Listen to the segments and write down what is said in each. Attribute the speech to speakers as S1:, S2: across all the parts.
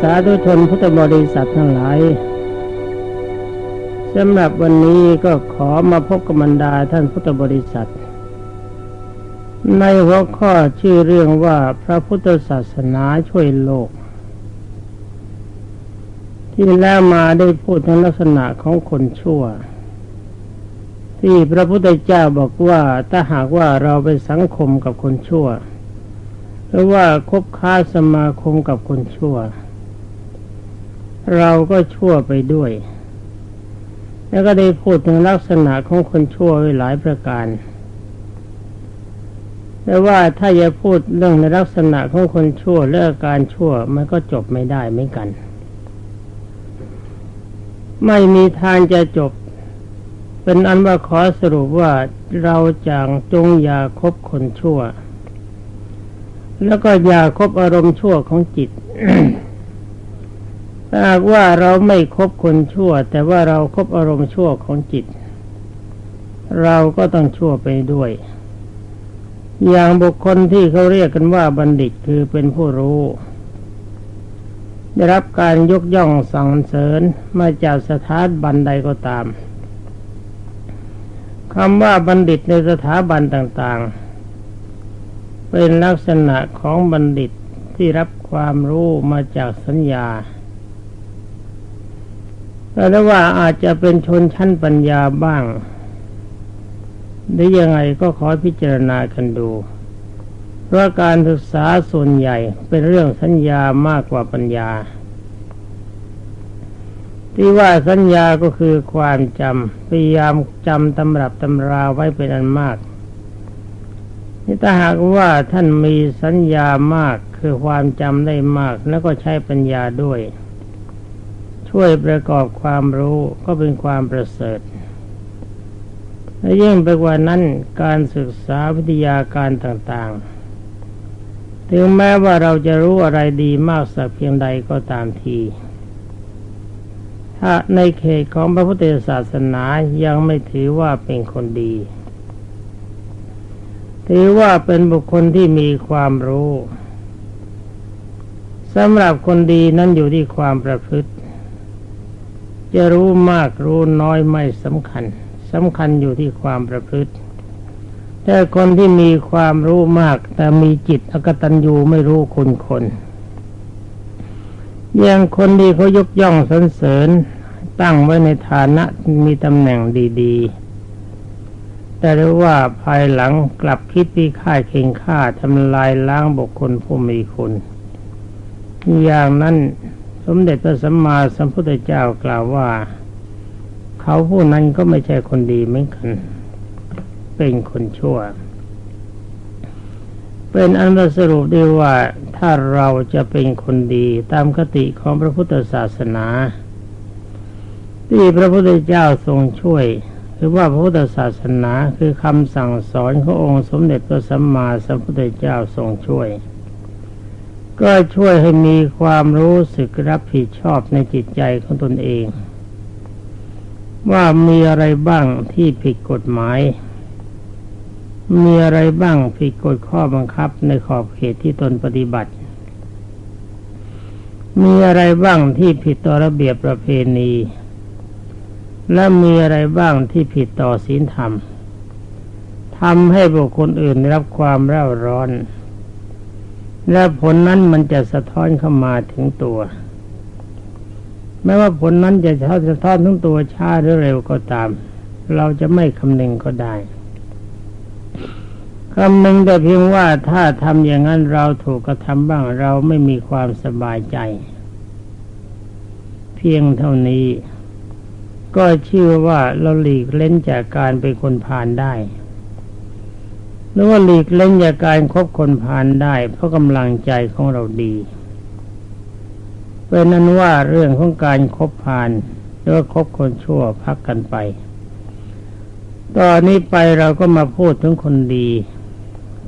S1: สาธุชนพุทธบริษัททั้งหลายสำหรับวันนี้ก็ขอมาพบกับบรรดาท่านพุทธบริษัท ในหัวข้อชื่อเรื่องว่าพระพุทธศาสนาช่วยโลก ที่แล้วมาได้พูดถึงลักษณะของคนชั่ว ที่พระพุทธเจ้าบอกว่าถ้าหากว่าเราไปสังคมกับคนชั่วหรือว่าคบค้าสมาคมกับคนชั่ว เราก็ชั่วไปด้วย แล้วก็ได้พูดถึงลักษณะของคนชั่วไว้หลายประการแต่ว่าถ้าจะพูดเรื่องในลักษณะของคนชั่วและอาการชั่วมันก็จบไม่ได้เหมือนกัน ไม่มีทางจะจบ เป็นอันว่าขอสรุปว่าเราจางจงอย่าคบคนชั่ว แล้วก็อย่าคบอารมณ์ชั่วของจิต ถ้าหากว่าเราไม่คบคนชั่ว แต่ว่าเราครบอารมณ์ชั่วของจิต เราก็ต้องชั่วไปด้วย อย่างบุคคลที่เขาเรียกกันว่าบัณฑิตคือเป็นผู้รู้ ได้รับการยกย่องสั่งเสริญมาจากสถาบันใดก็ตามคำว่าบัณฑิตในสถาบันต่างๆ เป็นลักษณะของบัณฑิตที่รับความรู้มาจากสัญญา แต่ว่าอาจจะเป็นชนชั้นปัญญาบ้างหรือยังไงก็ขอพิจารณากันดู เพราะการศึกษาส่วนใหญ่เป็นเรื่องสัญญามากกว่าปัญญา ที่ว่าสัญญาก็คือความจำพยายามจำตำรับตำราไว้เป็นอันมากนี่ถ้าหากว่าท่านมีสัญญามากคือความจำได้มากแล้วก็ใช้ปัญญาด้วย ช่วยประกอบความรู้ก็เป็นความประเสริฐและยิ่งไปกว่านั้นการศึกษาวิทยาการต่างๆ ถึงแม้ว่าเราจะรู้อะไรดีมากสักเพียงใดก็ตามที ถ้าในเขตของพระพุทธศาสนายังไม่ถือว่าเป็นคนดี ถือว่าเป็นบุคคลที่มีความรู้สำหรับคนดีนั้นอยู่ที่ความประพฤติ จะรู้มากรู้น้อยไม่สำคัญสำคัญอยู่ที่ความประพฤติแต่คนที่มีความรู้มาก แต่มีจิตอกตัญญูไม่รู้คุณคนอย่างคนที่เขายกย่องสรรเสริญ ตั้งไว้ในฐานะมีตำแหน่งดีๆ แต่รู้ว่าภายหลังกลับคิดพิฆาตเข่งฆ่าทำลายล้างบุคคลผู้มีคุณ อย่างนั้น มเด็จพระสัมมาสัมพุทธเจ้ากล่าวว่า เขาผู้นั้นก็ไม่ใช่คนดีเหมือนกัน เป็นคนชั่ว เป็นอันสรุปได้ว่าถ้าเราจะเป็นคนดีตามคติของพระพุทธศาสนา ที่พระพุทธเจ้าทรงช่วยหรือว่าพระพุทธศาสนาคือคำสั่งสอนขององค์สมเด็จพระสัมมาสัมพุทธเจ้าทรงช่วย ก็ช่วยให้มีความรู้สึกรับผิดชอบในจิตใจของตนเอง ว่ามีอะไรบ้างที่ผิดกฎหมาย มีอะไรบ้างผิดกฎข้อบังคับในขอบเขตที่ตนปฏิบัติ มีอะไรบ้างที่ผิดต่อระเบียบประเพณี และมีอะไรบ้างที่ผิดต่อศีลธรรมทำให้บุคคลอื่นได้รับความเร่าร้อน และผลนั้นมันจะสะท้อนเข้ามาถึงตัวแม้ว่าผลนั้นจะสะท้อนถึงตัวช้าหรือเร็วก็ตาม เราจะไม่คำนึงก็ได้คำนึงแต่เพียงว่าถ้าทำอย่างนั้นเราถูกกระทำบ้างเราไม่มีความสบายใจ เพียงเท่านี้ ก็ชื่อว่าเราหลีกเล่นจากการเป็นคนผ่านได้ หรือว่าหลีกเล่นจากการคบคนผ่านได้ เพราะกำลังใจของเราดีเป็นนั้นว่าเรื่องของการคบผ่านหรือว่าคบคนชั่วพักกันไป ตอนนี้ไปเราก็มาพูดถึงคนดี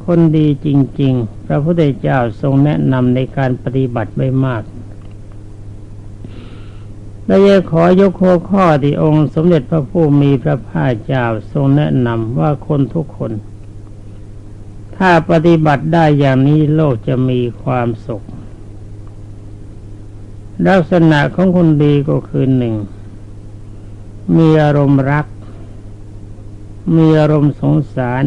S1: คนดีจริง ๆ พระพุทธเจ้าทรงแนะนำในการปฏิบัติไว้มากและจะขอยกหัวข้อที่องค์สมเด็จพระผู้มีพระภาคเจ้าทรงแนะนำว่าคนทุกคน ถ้าปฏิบัติได้อย่างนี้โลกจะมีความสุข ลักษณะของคนดีก็คือหนึ่ง มีอารมณ์รัก มีอารมณ์สงสาร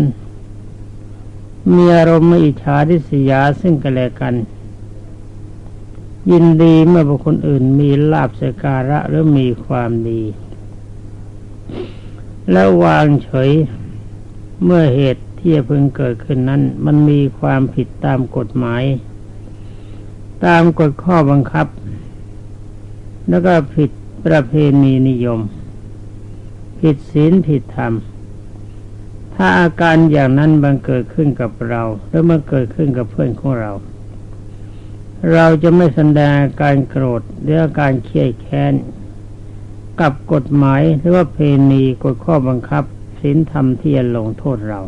S1: มีอารมณ์อิจฉาทิษยาซึ่งกันและกัน ยินดีเมื่อบุคคลอื่นมีลาบสการะหรือมีความดี แล้ววางเฉยเมื่อเหตุ ที่จะพึงเกิดขึ้นนั้น มันมีความผิดตามกฎหมาย ตามกฎข้อบังคับ แล้วก็ผิดประเพณีนิยม ผิดศีลผิดธรรม ถ้าอาการอย่างนั้นบังเกิดขึ้นกับเรา หรือมันเกิดขึ้นกับเพื่อนของเรา เราจะไม่แสดงการโกรธหรือการเครียดแค้นกับกฎหมายหรือว่าเพณีกฎข้อบังคับศีลธรรมที่จะลงโทษเรา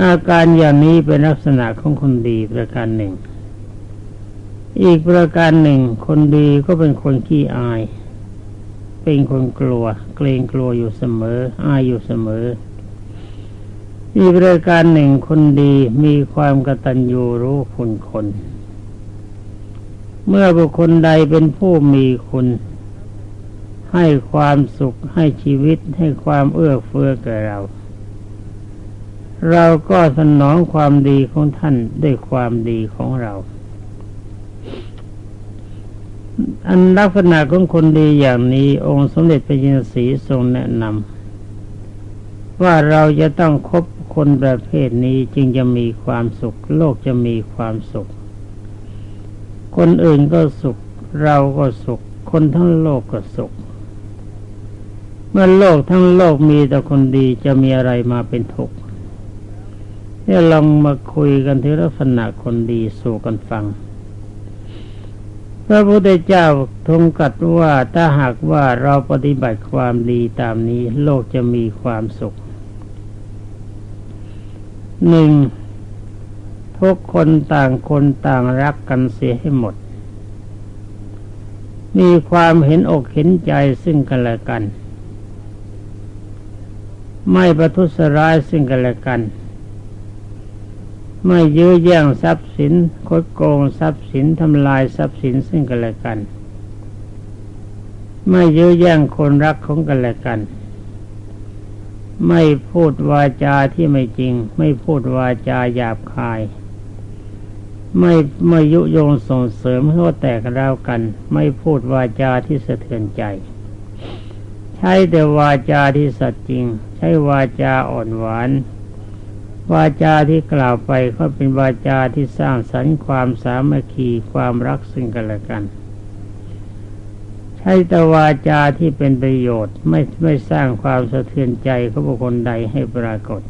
S1: อาการอย่างนี้เป็นลักษณะของคนดีประการหนึ่ง อีกประการหนึ่ง คนดีก็เป็นคนขี้อาย เป็นคนกลัว เกรงกลัวอยู่เสมอ อายอยู่เสมอ อีกประการหนึ่งคนดีมีความกตัญญูรู้คุณคน เมื่อบุคคลใดเป็นผู้มีคุณให้ความสุขให้ชีวิตให้ความเอื้อเฟื้อแก่เรา เราก็สนองความดีของท่านด้วยความดีของเรา อันลักษณะของคนดีอย่างนี้องค์สมเด็จพระจินสีทรงแนะนำว่าเราจะต้องคบคนประเภทนี้จึงจะมีความสุข โลกจะมีความสุข คนอื่นก็สุข เราก็สุข คนทั้งโลกก็สุข เมื่อโลกทั้งโลกมีแต่คนดีจะมีอะไรมาเป็นทุกข์ เนี่ยลองมาคุยกันถึงลักษณะคนดีสู่กันฟัง พระพุทธเจ้าทรงกัดว่าถ้าหากว่าเราปฏิบัติความดีตามนี้โลกจะมีความสุขหนึ่งทุกคนต่างคนต่างรักกันเสียให้หมด มีความเห็นอกเห็นใจซึ่งกันและกัน ไม่ประทุษร้ายซึ่งกันและกัน ไม่ยื้อแย่งทรัพย์สินคดโกงทรัพย์สินทำลายทรัพย์สินซึ่งกันและกัน ไม่ยื้อแย่งคนรักของกันและกัน ไม่พูดวาจาที่ไม่จริง ไม่พูดวาจาหยาบคาย ไม่ไม่ยุโยงส่งเสริมให้เขาแตกร้าวกัน ไม่พูดวาจาที่สะเทือนใจ ใช้แต่วาจาที่สัตย์จริง ใช้วาจาอ่อนหวาน วาจาที่กล่าวไปก็เป็นวาจาที่สร้างสรรค์ความสามัคคีความรักซึ่งกันและกัน ใช้แต่วาจาที่เป็นประโยชน์ไม่ไม่สร้างความสะเทือนใจของบุคคลใดให้ปรากฏ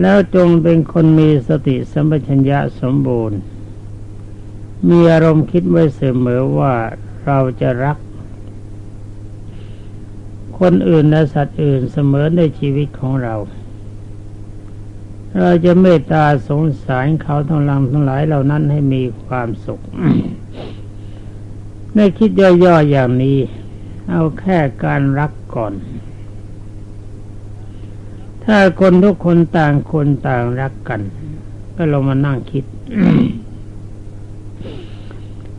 S1: แล้วจงเป็นคนมีสติสัมปชัญญะสมบูรณ์ มีอารมณ์คิดไว้เสมอว่าเราจะรัก คนอื่นและสัตว์อื่นเสมอในชีวิตของเรา เราจะเมตตาสงสารเขาทั้งลังทั้งหลายเหล่านั้นให้มีความสุขในคิดย่อๆอย่างนี้ เอาแค่การรักก่อน ถ้าคนทุกคนต่างคนต่างรักกัน ก็ลงมานั่งคิด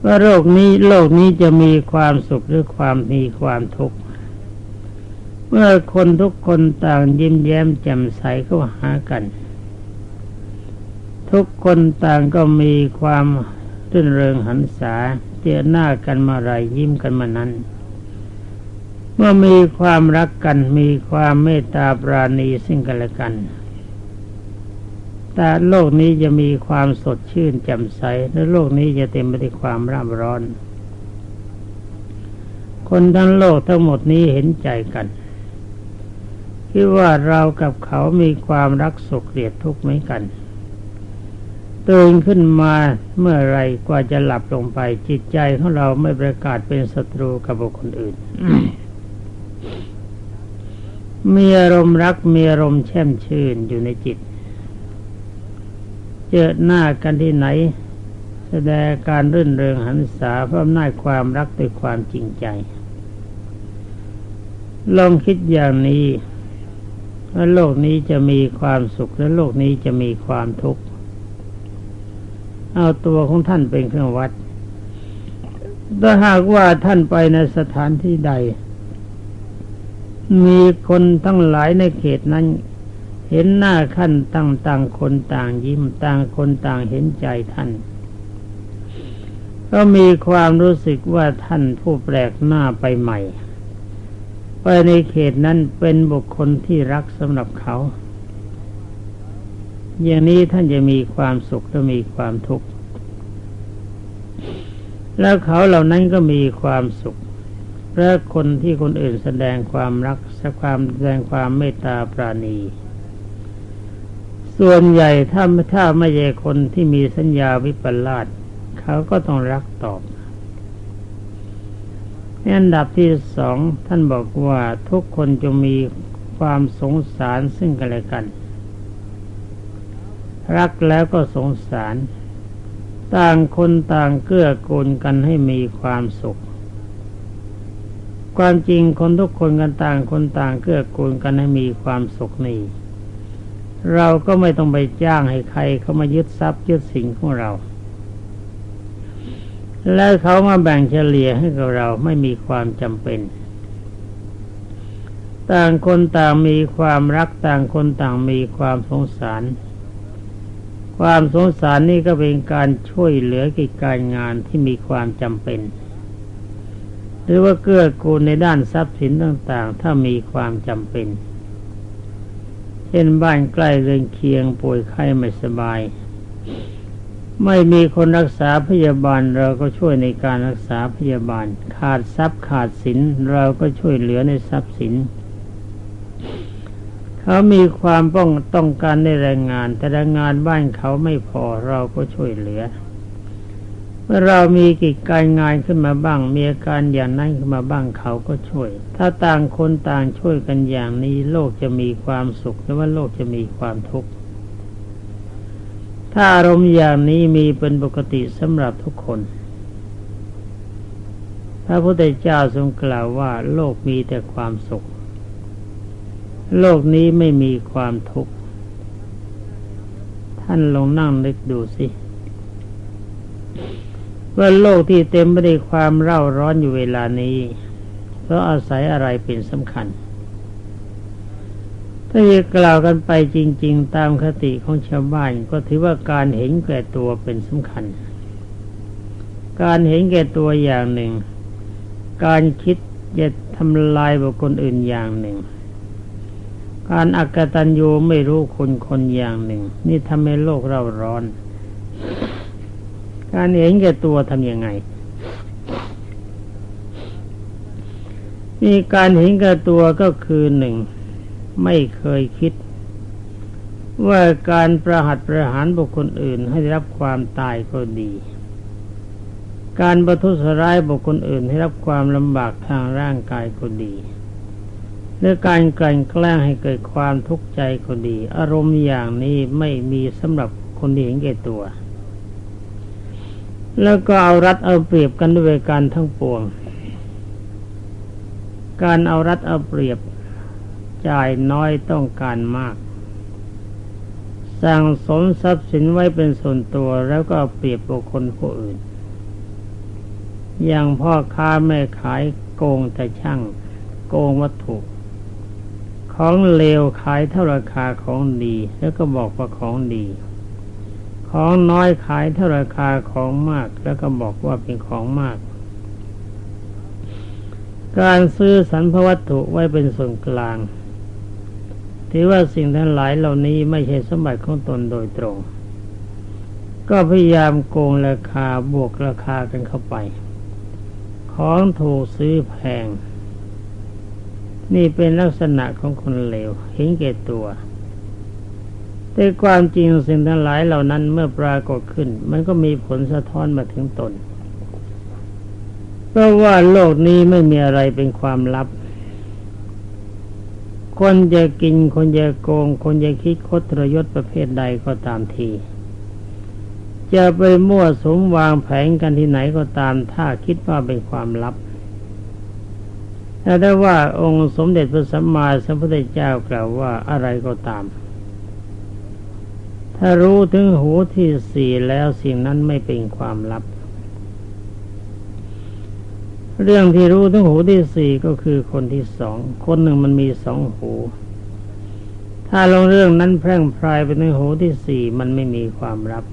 S1: ว่าโลกนี้โลกนี้จะมีความสุขหรือความมีความทุกข์ เมื่อคนทุกคนต่างยิ้มแย้มแจ่มใสเข้าหากัน ทุกคนต่างก็มีความรื่นเริงหันษาเจอหน้ากันมาไรยิ้มกันมานั้น เมื่อมีความรักกันมีความเมตตาปราณีซึ่งกันและกันแต่โลกนี้จะมีความสดชื่นแจ่มใสและโลกนี้จะเต็มไปด้วยความร่ำร้อน คนทั้งโลกทั้งหมดนี้เห็นใจกัน คิดว่าเรากับเขามีความรักสุขเกลียดทุกข์เหมือนกันตื่นขึ้นมาเมื่อไรกว่าจะหลับลงไป จิตใจของเราไม่ประกาศเป็นศัตรูกับบุคคลอื่น มีอารมณ์รักมีอารมณ์แช่มชื่นอยู่ในจิต เจอหน้ากันที่ไหน แสดงการรื่นเริงหันษาเพราะอำนาจความรักด้วยความจริงใจ ลองคิดอย่างนี้ ว่าโลกนี้จะมีความสุขและโลกนี้จะมีความทุกข์ เอาตัวของท่านเป็นเครื่องวัด ถ้าหากว่าท่านไปในสถานที่ใด มีคนทั้งหลายในเขตนั้น เห็นหน้าขั้นต่างต่างคนต่างยิ้มต่างคนต่างเห็นใจท่านก็มีความรู้สึกว่าท่านผู้แปลกหน้าไปใหม่ ในเขตนั้นเป็นบุคคลที่รักสำหรับเขา อย่างนี้ท่านจะมีความสุขและมีความทุกข์ แล้วเขาเหล่านั้นก็มีความสุขและคนที่คนอื่นแสดงความรักแสดงความแสดงความเมตตาปราณี ส่วนใหญ่ถ้าถ้าไม่ใช่คนที่มีสัญญาวิปลาสเขาก็ต้องรักตอบ อันดับที่สองท่านบอกว่าทุกคนจะมีความสงสารซึ่งกันและกัน รักแล้วก็สงสาร ต่างคนต่างเกื้อกูลกันให้มีความสุข ความจริงคนทุกคนกันต่างคนต่างเกื้อกูลกันให้มีความสุขนี่เราก็ไม่ต้องไปจ้างให้ใครเขามายึดทรัพย์ยึดสิ่งของเรา แล้วเขามาแบ่งเฉลี่ยให้กับเราไม่มีความจำเป็น ต่างคนต่างมีความรักต่างคนต่างมีความสงสาร ความสงสารนี่ก็เป็นการช่วยเหลือกิจการงานที่มีความจำเป็น หรือว่าเกื้อกูลในด้านทรัพย์สินต่างๆ ถ้ามีความจำเป็น เช่นบ้านใกล้เรือนเคียงป่วยไข้ไม่สบาย ไม่มีคนรักษาพยาบาลเราก็ช่วยในการรักษาพยาบาล ขาดทรัพย์ขาดสินเราก็ช่วยเหลือในทรัพย์สิน เขามีความป้องต้องการในแรงงาน แต่แรงงานบ้านเขาไม่พอเราก็ช่วยเหลือ เมื่อเรามีกิจการงานขึ้นมาบ้าง มีอาการอย่างนั้นขึ้นมาบ้างเขาก็ช่วย ถ้าต่างคนต่างช่วยกันอย่างนี้ โลกจะมีความสุขหรือว่าโลกจะมีความทุกข์ ถ้าอารมณ์อย่างนี้มีเป็นปกติสำหรับทุกคน พระพุทธเจ้าทรงกล่าวว่าโลกมีแต่ความสุข โลกนี้ไม่มีความทุกข์ ท่านลองนั่งนึกดูสิว่าโลกที่เต็มไปด้วยความเร่าร้อนอยู่เวลานี้ เพราะอาศัยอะไรเป็นสำคัญ ถ้าจะกล่าวกันไปจริง ๆ ตามคติของชาวบ้านก็ถือว่าการเห็นแก่ตัวเป็นสำคัญ การเห็นแก่ตัวอย่างหนึ่ง การคิดจะทำลายบุคคลอื่นอย่างหนึ่ง การอักตันยูไม่รู้คนคนอย่างหนึ่ง นี่ทำให้โลกเราร้อน การเห็นแก่ตัวทำยังไงมีการเห็นแก่ตัวก็คือหนึ่ง ไม่เคยคิด ว่าการประหัตประหารบุคคลอื่นให้ได้รับความตายก็ดี การประทุษร้ายบุคคลอื่นให้รับความลำบากทางร่างกายก็ดีหรือการกลั่นแกล้งให้เกิดความทุกข์ใจก็ดี อารมณ์อย่างนี้ไม่มีสำหรับคนที่เห็นแก่ตัว แล้วก็เอารัดเอาเปรียบกันด้วยการทั้งปวง การเอารัดเอาเปรียบ จ่ายน้อยต้องการมาก สั่งสมทรัพย์สินไว้เป็นส่วนตัวแล้วก็เปรียบบุคคลผู้อื่น อย่างพ่อค้าแม่ขายโกงแต่ช่างโกงวัตถุ ของเลวขายเท่าราคาของดี แล้วก็บอกว่าของดี ของน้อยขายเท่าราคาของมาก แล้วก็บอกว่าเป็นของมาก การซื้อสรรพวัตถุไว้เป็นส่วนกลาง ถือว่าสิ่งทั้งหลายเหล่านี้ไม่ใช่สมบัติของตนโดยตรง ก็พยายามโกงราคาบวกราคากันเข้าไป ของถูกซื้อแพง นี่เป็นลักษณะของคนเลวเห็นแก่ตัว แต่ความจริงสิ่งทั้งหลายเหล่านั้นเมื่อปรากฏขึ้น มันก็มีผลสะท้อนมาถึงตนเพราะว่าโลกนี้ไม่มีอะไรเป็นความลับ คนจะกินคนจะโกง คนจะคิดคดทรยศประเภทใดก็ตามที จะไปมั่วสมวางแผนกันที่ไหนก็ตาม ถ้าคิดว่าเป็นความลับแต่ได้ว่าองค์สมเด็จพระสัมมาสัมพุทธเจ้ากล่าวว่าอะไรก็ตาม ถ้ารู้ถึงหูที่สี่แล้วสิ่งนั้นไม่เป็นความลับ เรื่องที่รู้ถึงหูที่สี่ก็คือคนที่สอง คนหนึ่งมันมีสองหู ถ้าลงเรื่องนั้นแพร่งพรายไปในหูที่สี่มันไม่มีความลับ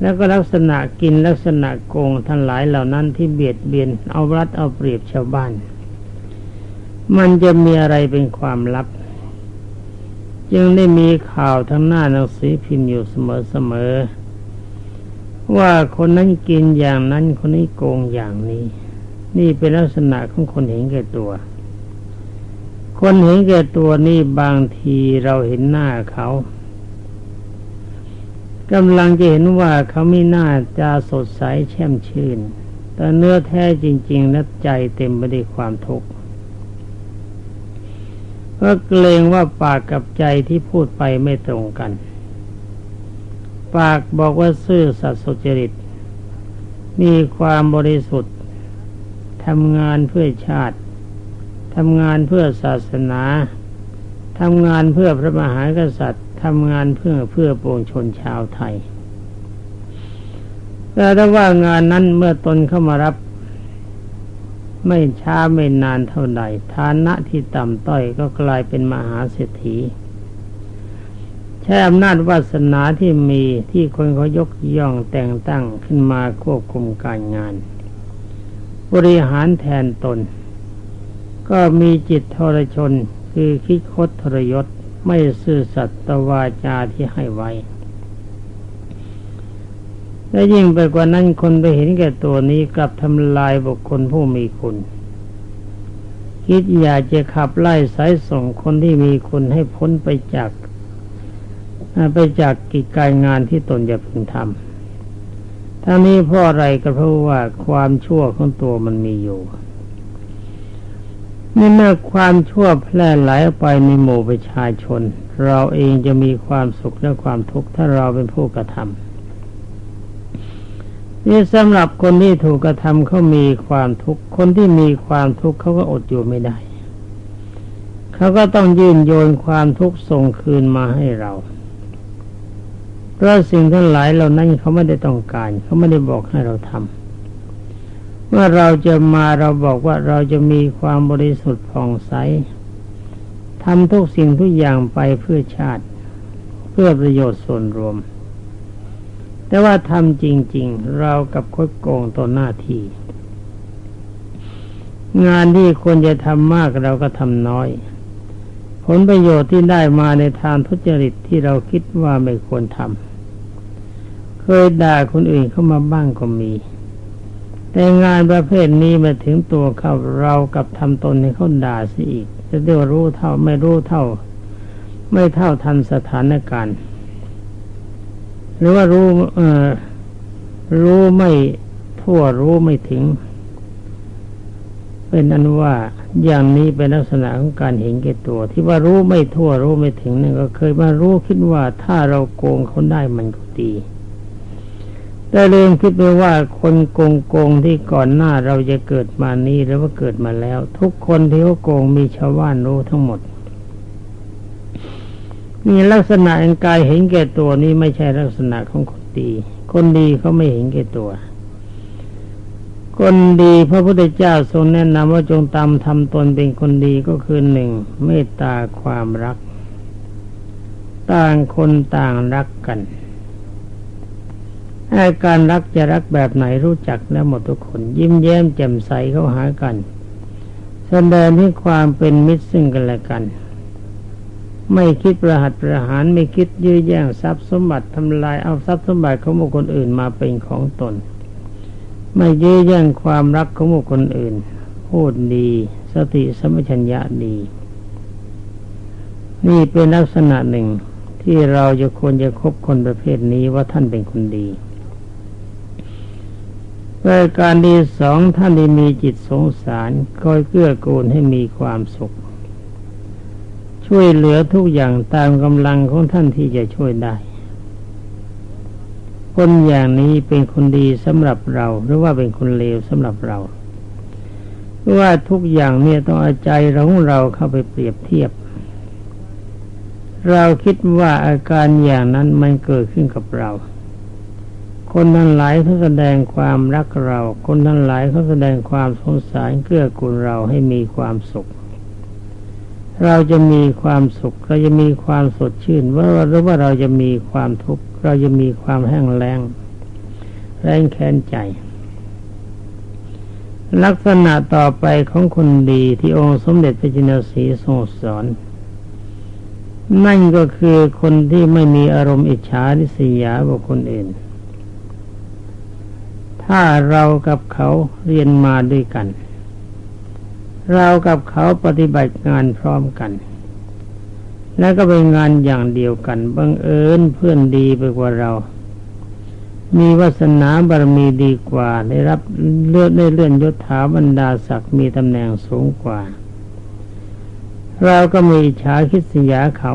S1: แล้วก็ลักษณะกินลักษณะโกงทั้งหลายเหล่านั้นที่เบียดเบียนเอารัดเอาเปรียบชาวบ้าน มันจะมีอะไรเป็นความลับ จึงได้มีข่าวทั้งหน้าหนังสือพิมพ์อยู่เสมอๆ ว่าคนนั้นกินอย่างนั้นคนนี้โกงอย่างนี้ นี่เป็นลักษณะของคนเห็นแก่ตัว คนเห็นแก่ตัวนี่บางทีเราเห็นหน้าเขากำลังจะเห็นว่าเขาไม่น่าจะสดใสแช่มชื่น แต่เนื้อแท้จริง ๆ และใจเต็มไปด้วยความทุกข์เพราะเกรงว่าปากกับใจที่พูดไปไม่ตรงกัน ปากบอกว่าซื่อสัตย์สุจริต มีความบริสุทธิ์ทำงานเพื่อชาติทำงานเพื่อศาสนาทำงานเพื่อพระมหากษัตริย์ทำงานเพื่อเพื่อปวงชนชาวไทย แต่ถ้าว่างานนั้นเมื่อตนเข้ามารับ ไม่ช้าไม่นานเท่าใดฐานะที่ต่ำต้อยก็กลายเป็นมหาเศรษฐี ช้อำนาจวาสนาที่มีที่คนเขายกย่องแต่งตั้งขึ้นมาควบคุมการงาน บริหารแทนตน ก็มีจิตทรชนคือคิดคดทรยศไม่ซื่อสัตย์ตวาจาที่ให้ไว้ และยิ่งไปกว่านั้นคนไปเห็นแก่ตัวนี้กลับทำลายบุคคลผู้มีคุณ คิดอยากจะขับไล่สายส่งคนที่มีคุณให้พ้นไปจาก ไปจากกิจการงานที่ตนจะพึงทำทั้งนี้เพราะอะไรก็เพราะว่าความชั่วของตัวมันมีอยู่นี่เมื่อความชั่วแพร่หลายไปในหมู่ประชาชน เราเองจะมีความสุขและความทุกข์ถ้าเราเป็นผู้กระทำนี่สำหรับคนที่ถูกกระทำเขามีความทุกข์คนที่มีความทุกข์เขาก็อดอยู่ไม่ได้ เขาก็ต้องยื่นโยนความทุกข์ส่งคืนมาให้เรา เพราะสิ่งทั้งหลายเหล่านั้นเขาไม่ได้ต้องการ เขาไม่ได้บอกให้เราทำเมื่อเราจะมาเราบอกว่าเราจะมีความบริสุทธิ์ผ่องใสทำทุกสิ่งทุกอย่างไปเพื่อชาติ เพื่อประโยชน์ส่วนรวม แต่ว่าทำจริง ๆ เรากับคดโกงต่อหน้าที่ งานที่ควรจะทำมากเราก็ทำน้อย ผลประโยชน์ที่ได้มาในทางทุจริตที่เราคิดว่าไม่ควรทำ ยด่าคนอื่นเข้ามาบ้างก็มี แต่งานประเภทนี้มาถึงตัวเขาเรากับทำตนให้เขาด่าสิอีก จะเรียกรู้เท่าไม่รู้เท่า ไม่เท่าทันสถานการณ์ หรือว่ารู้เออรู้ไม่ทั่วรู้ไม่ถึง เป็นอันว่าอย่างนี้เป็นลักษณะของการเห็นแก่ตัว ที่ว่ารู้ไม่ทั่วรู้ไม่ถึงนั่นก็เคยมารู้คิดว่าถ้าเราโกงเขาได้มันก็ดี แต่เรื่องคิดไปว่าคนโกงโกงที่ก่อนหน้าเราจะเกิดมานี้หรือว่าเกิดมาแล้ว ทุกคนที่เขาโกงมีชาวบ้านรู้ทั้งหมดนี่ลักษณะอันกายเห็นแก่ตัวนี้ไม่ใช่ลักษณะของคนดี คนดีเขาไม่เห็นแก่ตัว คนดีพระพุทธเจ้าทรงแนะนำว่าจงตามทำตนเป็นคนดีก็คือหนึ่งเมตตาความรัก ต่างคนต่างรักกัน อาการรักจะรักแบบไหนรู้จักแล้วหมดทุกคน ยิ้มแย้มแจ่มใสเข้าหากันแสดงที่ความเป็นมิตรซึ่งกันและกัน ไม่คิดประหัตประหารไม่คิดยื้อแย่งทรัพย์สมบัติทำลายเอาทรัพย์สมบัติของบุคคลอื่นมาเป็นของตน ไม่ยื้อแย่งความรักของบุคคลอื่นพูดดี สติสมัชัญญะดี นี่เป็นลักษณะหนึ่งที่เราจะควรจะคบคนประเภทนี้ว่าท่านเป็นคนดี รายการดีสองท่านที่มีจิตสงสารคอยเกื้อกูลให้มีความสุข ช่วยเหลือทุกอย่างตามกำลังของท่านที่จะช่วยได้ คนอย่างนี้เป็นคนดีสำหรับเรา หรือว่าเป็นคนเลวสำหรับเราเพราะว่าทุกอย่างเนี่ยต้องเอาใจเราของเราเข้าไปเปรียบเทียบ เราคิดว่าอาการอย่างนั้นมันเกิดขึ้นกับเรา คนทั้งหลายเขาแสดงความรักเรา คนทั้งหลายเขาแสดงความสงสารเกื้อกูลเราให้มีความสุข เราจะมีความสุข เราจะมีความสดชื่นว่าหรือว่าเราจะมีความทุกข์เราจะมีความแห้งแล้งแรงแค้นใจ ลักษณะต่อไปของคนดีที่องค์สมเด็จพระจินสีทรงสอน นั่นก็คือคนที่ไม่มีอารมณ์อิจฉาริษยาบุคคลอื่น ถ้าเรากับเขาเรียนมาด้วยกัน เรากับเขาปฏิบัติงานพร้อมกัน และก็เป็นงานอย่างเดียวกันบังเอิญเพื่อนดีไปกว่าเรา มีวาสนาบารมีดีกว่า ได้รับเลือดได้เลื่อนยศถาบรรดาศักดิ์มีตำแหน่งสูงกว่า เราก็มีฉาคิดสยาเขา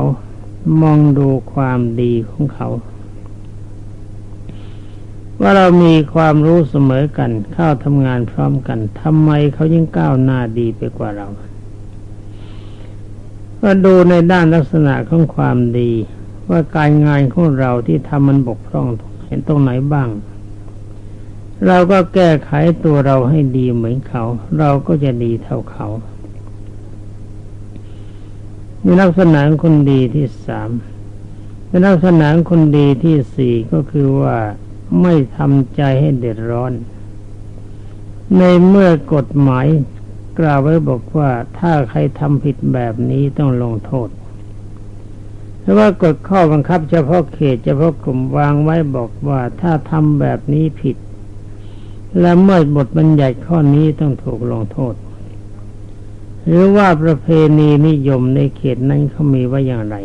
S1: มองดูความดีของเขา ว่าเรามีความรู้เสมอกันเข้าทำงานพร้อมกันทำไมเขายิ่งก้าวหน้าดีไปกว่าเราก็ดูในด้านลักษณะของความดี ว่าการงานของเราที่ทำมันบกพร่องเห็นตรงไหนบ้าง เราก็แก้ไขตัวเราให้ดีเหมือนเขา เราก็จะดีเท่าเขามีลักษณะคนดีที่สามเป็นลักษณะคนดีที่สี่ก็คือว่า ไม่ทำใจให้เดือดร้อน ในเมื่อกฎหมายกล่าวไว้บอกว่าถ้าใครทำผิดแบบนี้ต้องลงโทษเพราะว่ากฎข้อบังคับเฉพาะเขตเฉพาะกลุ่มวางไว้บอกว่าถ้าทำแบบนี้ผิด และเมื่อบทบัญญัติข้อนี้ต้องถูกลงโทษ หรือว่าประเพณีนิยมในเขตนั้นเขามีไว่าอย่างไร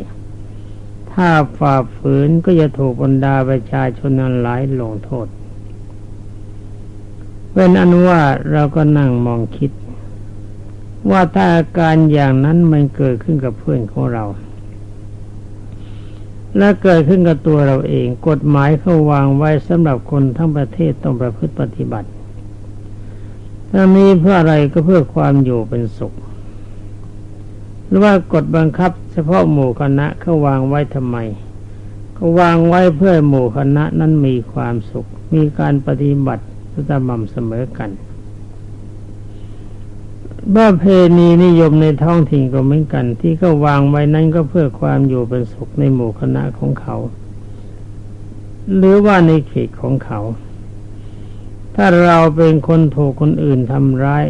S1: ถ้าฝ่าฝืนก็จะถูกบรรดาประชาชนนั้นหลายลงโทษเป็นอันว่าเราก็นั่งมองคิด ว่าถ้าอาการอย่างนั้นมันเกิดขึ้นกับเพื่อนของเรา และเกิดขึ้นกับตัวเราเอง กฎหมายเขาวางไว้สำหรับคนทั้งประเทศต้องประพฤติปฏิบัติทั้งนี้เพื่ออะไรก็เพื่อความอยู่เป็นสุข หรือว่ากฎบังคับ เฉพาะหมู่คณะเขาวางไว้ทำไมเขาวางไว้เพื่อหมู่คณะนั้นมีความสุข มีการปฏิบัติสม่ำเสมอกันบ้าเพณีนิยมในท้องถิ่นก็เหมือนกัน ที่เขาวางไว้นั้นก็เพื่อความอยู่เป็นสุขในหมู่คณะของเขา หรือว่าในเขตของเขา ถ้าเราเป็นคนถูกคนอื่นทำร้าย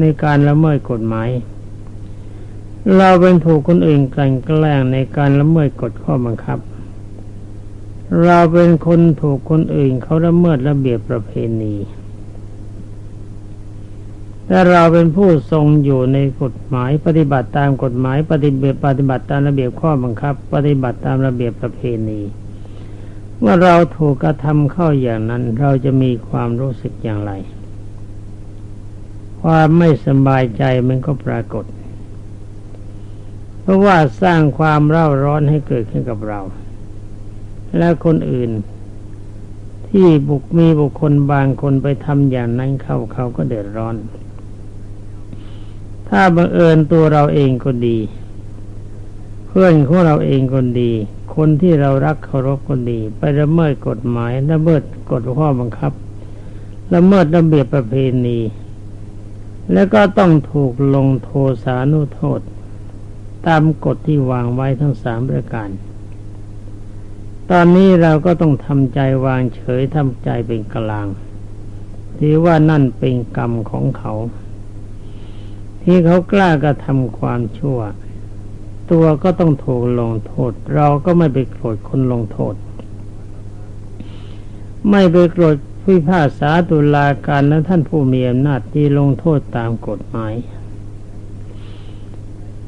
S1: ในการละเมิดกฎหมาย เราเป็นถูกคนอื่นกลั่นแกล้งในการละเมิดกฎข้อบังคับ เราเป็นคนถูกคนอื่นเขาละเมิดระเบียบประเพณีแต่เราเป็นผู้ทรงอยู่ในกฎหมาย ปฏิบัติตามกฎหมายปฏิบัติปฏิบัติตามระเบียบข้อบังคับ ปฏิบัติตามระเบียบประเพณีว่าเราถูกกระทำเข้าอย่างนั้น เราจะมีความรู้สึกอย่างไร ความไม่สบายใจมันก็ปรากฏ เพราะว่าสร้างความเร่าร้อนให้เกิดขึ้นกับเรา และคนอื่น ที่บุกมีบุคคลบางคนไปทำอย่างนั้นเข้าเขาก็เดือดร้อน ถ้าบังเอิญตัวเราเองก็ดี เพื่อนของเราเองก็ดี คนที่เรารักเคารพก็ดี ไปละเมิดกฎหมายละเมิดกฎข้อบังคับละเมิดระเบียบประเพณี แล้วก็ต้องถูกลงโทษสานุโทษ ตามกฎที่วางไว้ทั้งสามประการ ตอนนี้เราก็ต้องทำใจวางเฉยทำใจเป็นกลางถือว่านั่นเป็นกรรมของเขา ที่เขากล้ากระทำความชั่ว ตัวก็ต้องถูกลงโทษ เราก็ไม่ไปโกรธคนลงโทษ ไม่ไปโกรธผู้พิพากษาตุลาการและท่านผู้มีอำนาจที่ลงโทษตามกฎหมาย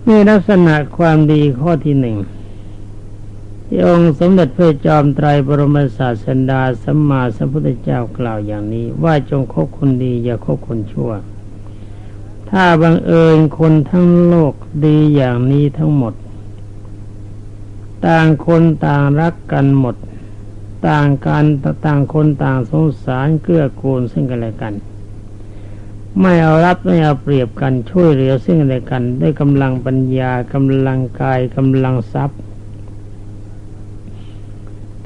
S1: นี่ลักษณะความดีข้อที่หนึ่งที่องค์สมเด็จพระจอมไตรบรมศาสดาสัมมาสัมพุทธเจ้ากล่าวอย่างนี้ ว่าจงคบคนดีอย่าคบคนชั่ว ถ้าบังเอิญคนทั้งโลกดีอย่างนี้ทั้งหมด ต่างคนต่างรักกันหมด ต่างกันต่างคนต่างสงสารเกื้อกูลซึ่งกันและกัน ไม่เอารับไม่เอาเปรียบกันช่วยเหลือซึ่งกันและกัน ด้วยกำลังปัญญากำลังกายกำลังทรัพย์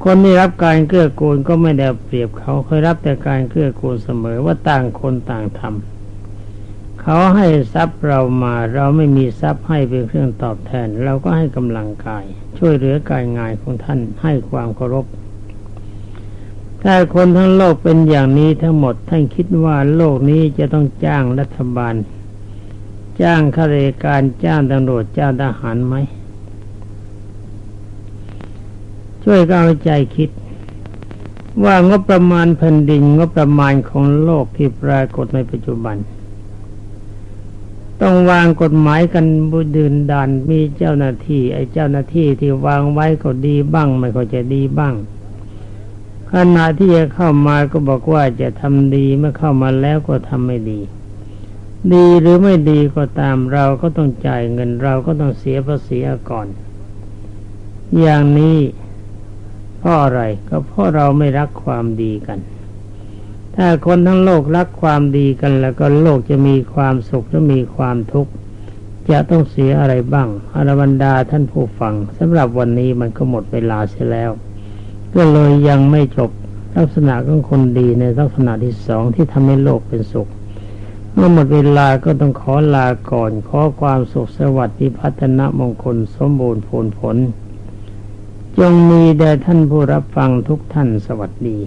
S1: คนที่รับการเกื้อกูลก็ไม่ได้เปรียบเขาเคยรับแต่การเกื้อกูลเสมอว่าต่างคนต่างทำเขาให้ทรัพย์เรามาเราไม่มีทรัพย์ให้เป็นเครื่องตอบแทน เราก็ให้กำลังกาย ช่วยเหลือกายงานของท่านให้ความเคารพ ถ้าคนทั้งโลกเป็นอย่างนี้ทั้งหมดท่านคิดว่าโลกนี้จะต้องจ้างรัฐบาล จ้างข้าราชการจ้างตำรวจจ้างทหารไหม ช่วยก็เอาใจคิด ว่างบประมาณแผ่นดินงบประมาณของโลกที่ปรากฏในปัจจุบัน ต้องวางกฎหมายกันบุดืนดานมีเจ้าหน้าที่ ไอ้เจ้าหน้าที่ที่วางไว้ก็ดีบ้าง ไม่ก็จะดีบ้าง ขณะที่จะเข้ามาก็บอกว่าจะทำดีเมื่อเข้ามาแล้วก็ทำไม่ดี ดีหรือไม่ดีก็ตามเราก็ต้องจ่ายเงินเราก็ต้องเสียภาษีก่อน อย่างนี้เพราะอะไรก็เพราะเราไม่รักความดีกัน ถ้าคนทั้งโลกรักความดีกันแล้วก็โลกจะมีความสุขและมีความทุกข์จะต้องเสียอะไรบ้างอรบรรดาท่านผู้ฟังสำหรับวันนี้มันก็หมดเวลาเสียแล้ว ก็เลยยังไม่จบลักษณะของคนดีในลักษณะที่สองที่ทำให้โลกเป็นสุข เมื่อหมดเวลาก็ต้องขอลาก่อน ขอความสุขสวัสดิ์พัฒนามงคลสมบูรณ์ผลผล จงมีแด่ท่านผู้รับฟังทุกท่านสวัสดี